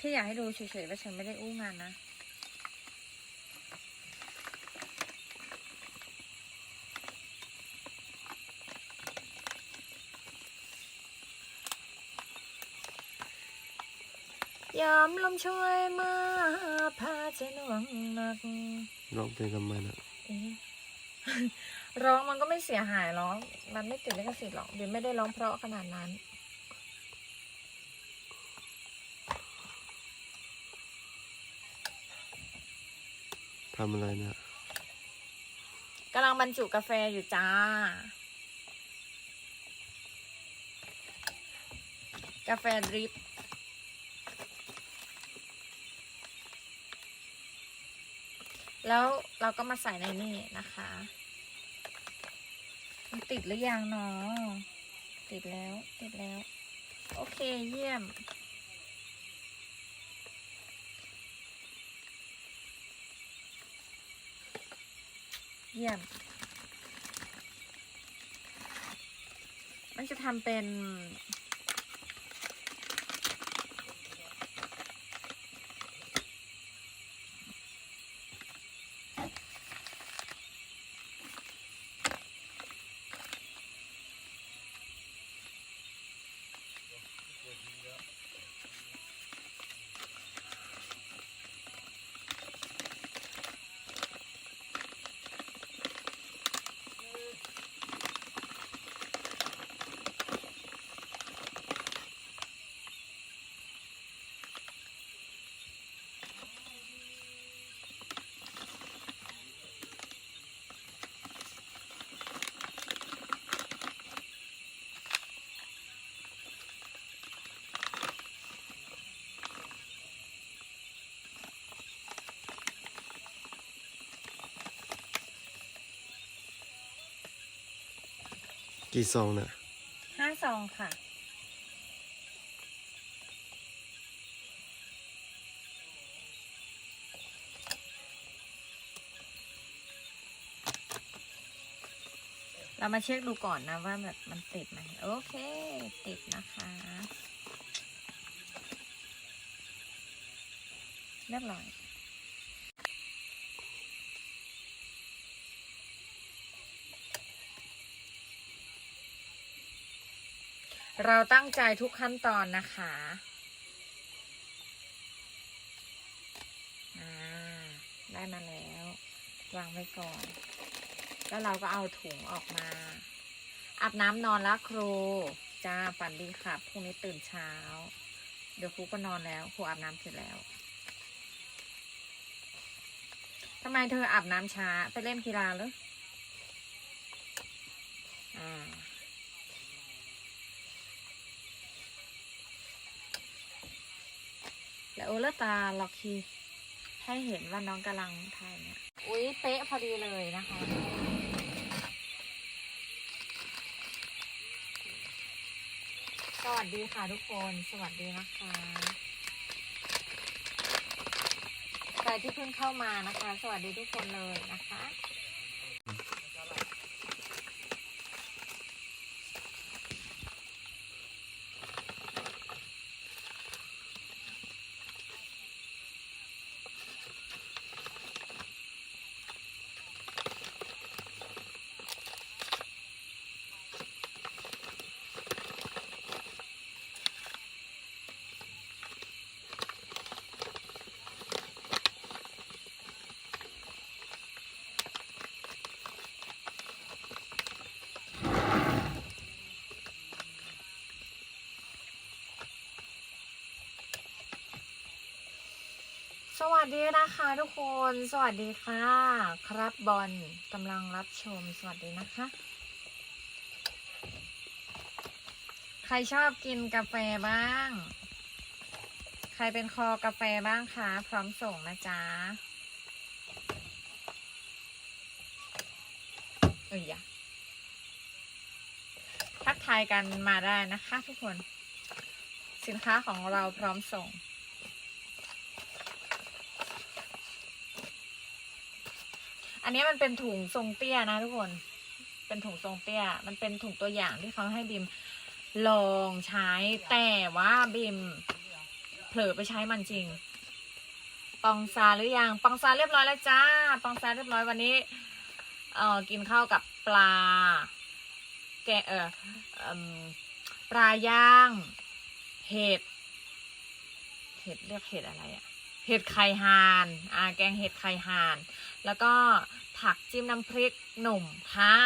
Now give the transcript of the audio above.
ที่อยากให้ดูเฉยๆว่าฉันไม่ได้อู้งานนะ ยามลมช่วยมาพาใจหน่วงหนัก ร้องเพลงทำไมนะเอ๊ะ ร้องมันก็ไม่เสียหายหรอกมันไม่ติดลิขสิทธิ์หรอกเดี๋ยวไม่ได้ร้องเพราะขนาดนั้น ทำอะไรนะกำลังบรรจุกาแฟอยู่จ้า กาแฟดริปแล้วเราก็มาใส่ในนี่นะคะ มันติดหรือยังเนาะติดแล้ว ติดแล้ว โอเคเยี่ยม เยี่ยม มันจะทำเป็น กี่ซองน่ะห้าซองค่ะ เรามาเช็คดูก่อนนะว่าแบบมันติดไหมโอเค ติดนะคะ เรียบร้อย เราตั้งใจทุกขั้นตอนนะคะได้มาแล้ววางไว้ก่อน แล้วเราก็เอาถุงออกมาอาบน้ำนอนแล้วครูจ้าฝันดีครับพรุ่งนี้ตื่นเช้า เดี๋ยวครูก็นอนแล้วครูอาบน้ำเสร็จแล้วทำไมเธออาบน้ำช้าไปเล่นกีฬาเหรออ่า แล้ว โอเลตาล็อกคีให้เห็นว่าน้องกำลังถ่ายเนี่ยอุ๊ยเป๊ะพอดีเลยนะคะ สวัสดีค่ะทุกคน สวัสดีนะคะ ใครที่เพิ่งเข้ามานะคะ สวัสดีทุกคนเลยนะคะ ส วัสดีนะคะทุกคน สวัสดีค่ะ ครับบอลกำลังรับชม สวัสดีนะคะ ใครชอบกินกาแฟบ้าง ใครเป็นคอกาแฟบ้างคะ พร้อมส่งนะจ๊ะเอ้ยอย่าทักทายกันมาได้นะคะทุกคน สินค้าของเราพร้อมส่ง อันนี้มันเป็นถุงทรงเตี้ยนะทุกคน เป็นถุงทรงเตี้ย มันเป็นถุงตัวอย่างที่เขาให้บิมลองใช้แต่ว่าบิมเพลอไปใช้มันจริง ปองซาหรือยัง ปองซาเรียบร้อยแล้วจ้า ปองซาเรียบร้อยวันนี้ เอ่อ กินข้าวกับปลา แกเออเอิ่มปลาย่าง เห็ด เห็ดเรียกเห็ดอะไรอะ เห็ดไข่ห่านอ่าแกงเห็ดไข่ห่าน แล้วก็ผักจิ้มน้ำพริกหนุ่มค่ะ